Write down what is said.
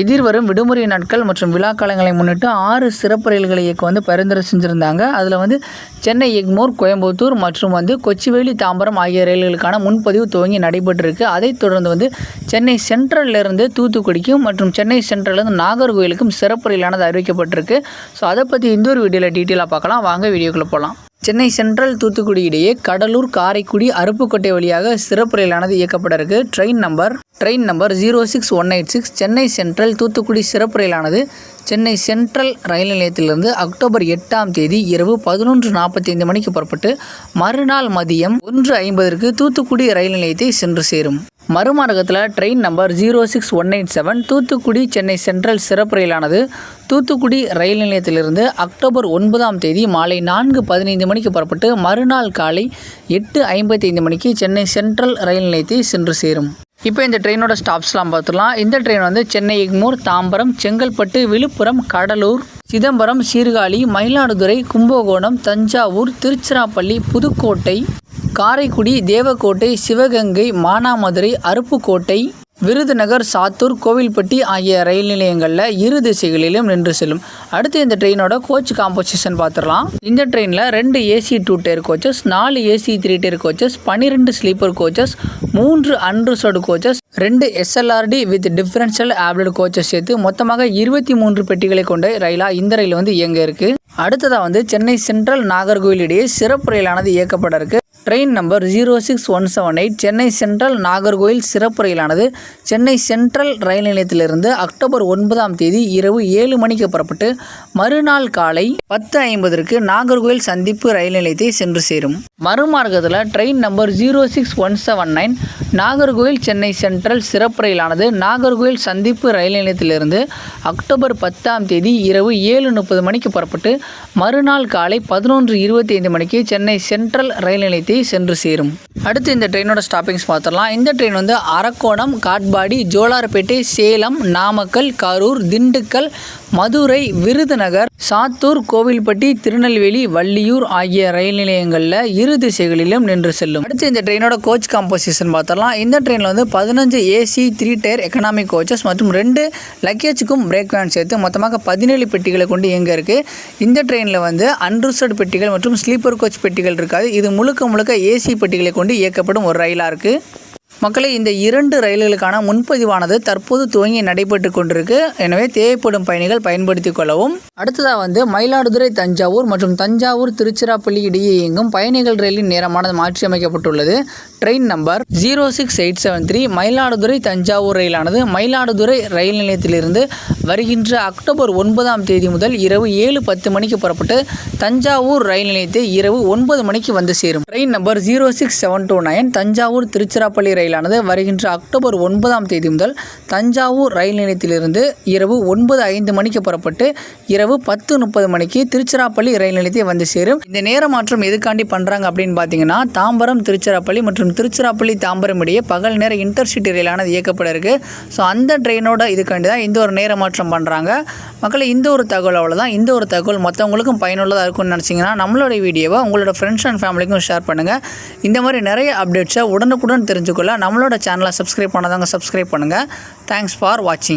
எதிர்வரும் விடுமுறை நாட்கள் மற்றும் விழாக்காலங்களை முன்னிட்டு ஆறு சிறப்பு ரயில்களை இயக்க வந்து பரிந்துரை செஞ்சுருந்தாங்க. அதில் வந்து சென்னை எக்மோர் கோயம்புத்தூர் மற்றும் வந்து கொச்சிவேலி தாம்பரம் ஆகிய ரயில்களுக்கான முன்பதிவு துவங்கி நடைபெற்றிருக்கு. அதைத் தொடர்ந்து வந்து சென்னை சென்ட்ரல்லிருந்து தூத்துக்குடிக்கும் மற்றும் சென்னை சென்ட்ரல்லேருந்து நாகர்கோயிலுக்கும் சிறப்பு ரயிலானது அறிவிக்கப்பட்டிருக்கு. ஸோ அதை பற்றி இந்த ஒரு வீடியோவில் டீட்டெயிலாக பார்க்கலாம். வாங்க வீடியோக்குள்ளே போகலாம் சென்னை சென்ட்ரல் தூத்துக்குடி இடையே கடலூர் காரைக்குடி அருப்புக்கோட்டை வழியாக சிறப்பு ரயிலானது இயக்கப்பட இருக்கு. Train number train number zero six one eight six Chennai central Thoothukudi சிறப்பு ரயிலானது சென்னை சென்ட்ரல் ரயில் நிலையத்திலிருந்து அக்டோபர் எட்டாம் தேதி இரவு பதினொன்று நாற்பத்தி ஐந்து மணிக்கு புறப்பட்டு மறுநாள் மதியம் ஒன்று ஐம்பதற்கு தூத்துக்குடி ரயில் நிலையத்தை சென்று சேரும். மறுமார்க்கத்தில் train number zero six one eight seven Thoothukudi Chennai central சிறப்பு ரயிலானது தூத்துக்குடி ரயில் நிலையத்திலிருந்து அக்டோபர் ஒன்பதாம் தேதி மாலை நான்கு பதினைந்து மணிக்கு புறப்பட்டு மறுநாள் காலை எட்டு ஐம்பத்தைந்து மணிக்கு சென்னை சென்ட்ரல் ரயில் நிலையத்தை சென்று சேரும். இப்போ இந்த ட்ரெயினோட ஸ்டாப்ஸ்லாம் பார்த்துடலாம். இந்த ட்ரெயின் வந்து சென்னை எக்மூர் தாம்பரம் செங்கல்பட்டு விழுப்புரம் கடலூர் சிதம்பரம் சீர்காழி மயிலாடுதுறை கும்பகோணம் தஞ்சாவூர் திருச்சிராப்பள்ளி புதுக்கோட்டை காரைக்குடி தேவக்கோட்டை சிவகங்கை மானாமதுரை அருப்புக்கோட்டை விருதுநகர் சாத்தூர் கோவில்பட்டி ஆகிய ரயில் நிலையங்களில் இரு திசைகளிலும் நின்று செல்லும். அடுத்து இந்த ட்ரெயினோட கோச் காம்போசிஷன் பார்த்துடலாம் இந்த ட்ரெயினில் ரெண்டு ஏசி டூ டயர் கோச்சஸ் நாலு ஏசி த்ரீ டயர் கோச்சஸ் பன்னிரெண்டு ஸ்லீப்பர் கோச்சஸ் மூன்று அன்ரிசர்வ்டு கோச்சஸ் ரெண்டு SLRD with differential abled coaches சேர்த்து மொத்தமாக இருபத்தி மூன்று பெட்டிகளை கொண்ட ரயிலாக இந்த ரயில் வந்து இயங்க இருக்குது அடுத்ததாக வந்து சென்னை சென்ட்ரல் நாகர்கோவில் இடையே சிறப்பு ரயிலானது இயக்கப்பட இருக்குது train number zero six one seven eight Chennai central Nagercoil சிறப்பு ரயிலானது. சென்னை சென்ட்ரல் ரயில் நிலையத்திலிருந்து அக்டோபர் ஒன்பதாம் தேதி இரவு ஏழு மணிக்கு புறப்பட்டு மறுநாள் காலை பத்து ஐம்பதற்கு நாகர்கோயில் சந்திப்பு ரயில் நிலையத்தை சென்று சேரும். மறுமார்க்கத்தில் train number zero six one seven nine Nagercoil Chennai central சிறப்பு ரயிலானது நாகர்கோயில் சந்திப்பு ரயில் நிலையத்திலிருந்து அக்டோபர் பத்தாம் தேதி இரவு ஏழு முப்பது மணிக்கு புறப்பட்டு மறுநாள் காலை பதினொன்று இருபத்தி ஐந்து மணிக்கு சென்னை சென்ட்ரல் ரயில் நிலையத்தை சென்று சேரும். அடுத்து இந்த ட்ரெயினோட ஸ்டாப்பிங்ஸ் பார்த்துடலாம். இந்த ட்ரெயின் வந்து அரக்கோணம் காட்பாடி ஜோலார்பேட்டை சேலம் நாமக்கல் கரூர் திண்டுக்கல் மதுரை விருதுநகர் சாத்தூர் கோவில்பட்டி திருநெல்வேலி வள்ளியூர் ஆகிய ரயில் நிலையங்களில் இரு திசைகளிலும் நின்று செல்லும். அடுத்து இந்த ட்ரெயினோட கோச் காம்போசிஷன் பார்த்தலாம் இந்த ட்ரெயினில் வந்து பதினஞ்சு AC three tier economic coaches மற்றும் ரெண்டு லக்கேஜுக்கும் பிரேக் வேன் சேர்த்து மொத்தமாக பதினேழு பெட்டிகளை கொண்டு இயங்க இருக்குது இந்த ட்ரெயினில் வந்து அன்ரிசர்வ்டு பெட்டிகள் மற்றும் ஸ்லீப்பர் கோச் பெட்டிகள் இருக்காது. இது முழுக்க முழுக்க ஏசி பெட்டிகளை கொண்டு இயக்கப்படும் ஒரு ரயிலாக இருக்குது மக்களே இந்த இரண்டு ரயில்களுக்கான முன்பதிவானது தற்போது துவங்கி நடைபெற்று கொண்டிருக்கு. எனவே தேவைப்படும் பயணிகள் பயன்படுத்திக் கொள்ளவும். அடுத்ததாக வந்து மயிலாடுதுறை தஞ்சாவூர் மற்றும் தஞ்சாவூர் திருச்சிராப்பள்ளி இடையே இயங்கும் பயணிகள் ரயிலின் நேரமானது மாற்றியமைக்கப்பட்டுள்ளது. Train number zero six eight seven three Mayiladuthurai Thanjavur ரயிலானது Mayiladuthurai ரயில் நிலையத்திலிருந்து வருகின்ற அக்டோபர் ஒன்பதாம் தேதி முதல் இரவு ஏழு பத்து மணிக்கு புறப்பட்டு தஞ்சாவூர் ரயில் நிலையத்தை இரவு ஒன்பது மணிக்கு வந்து சேரும். Train number zero six seven two nine Thanjavur Tiruchirappalli ரயில் ரயிலானது வருகின்ற அக்டோபர் ஒன்பதாம் தேதி முதல் தஞ்சாவூர் ரயில் நிலையத்திலிருந்து இரவு ஒன்பது ஐந்து மணிக்கு புறப்பட்டு இரவு பத்து முப்பது மணிக்கு திருச்சிராப்பள்ளி ரயில் நிலையத்தை வந்து சேரும். இந்த நேர மாற்றம் எதுக்காண்டி பண்ணுறாங்க அப்படின்னு பார்த்தீங்கன்னா தாம்பரம் திருச்சிராப்பள்ளி மற்றும் திருச்சிராப்பள்ளி தாம்பரம் இடையே பகல் நேர இன்டர்சிட்டி ரயிலானது இயக்கப்பட இருக்கு. ஸோ அந்த ட்ரெயினோட இதுக்காண்டி தான் இந்த ஒரு நேர மாற்றம் பண்ணுறாங்க மக்களை இந்த ஒரு தகவல் அவ்வளோதான் இந்த ஒரு தகவல் மற்றவங்களுக்கும் பயனுள்ளதாக இருக்கும்னு நினச்சிங்கன்னா நம்மளோட வீடியோவை உங்களோட ஃப்ரெண்ட்ஸ் அண்ட் ஃபேமிலிக்கும் ஷேர் பண்ணுங்கள் இந்த மாதிரி நிறைய அப்டேட்ஸை உடனுக்குடன் தெரிஞ்சுக்கொள்ள நம்மளோட சேனலை சப்ஸ்கிரைப் பண்ணாதவங்க சப்ஸ்கிரைப் பண்ணுங்கள் தேங்க்ஸ் ஃபார் வாட்சிங்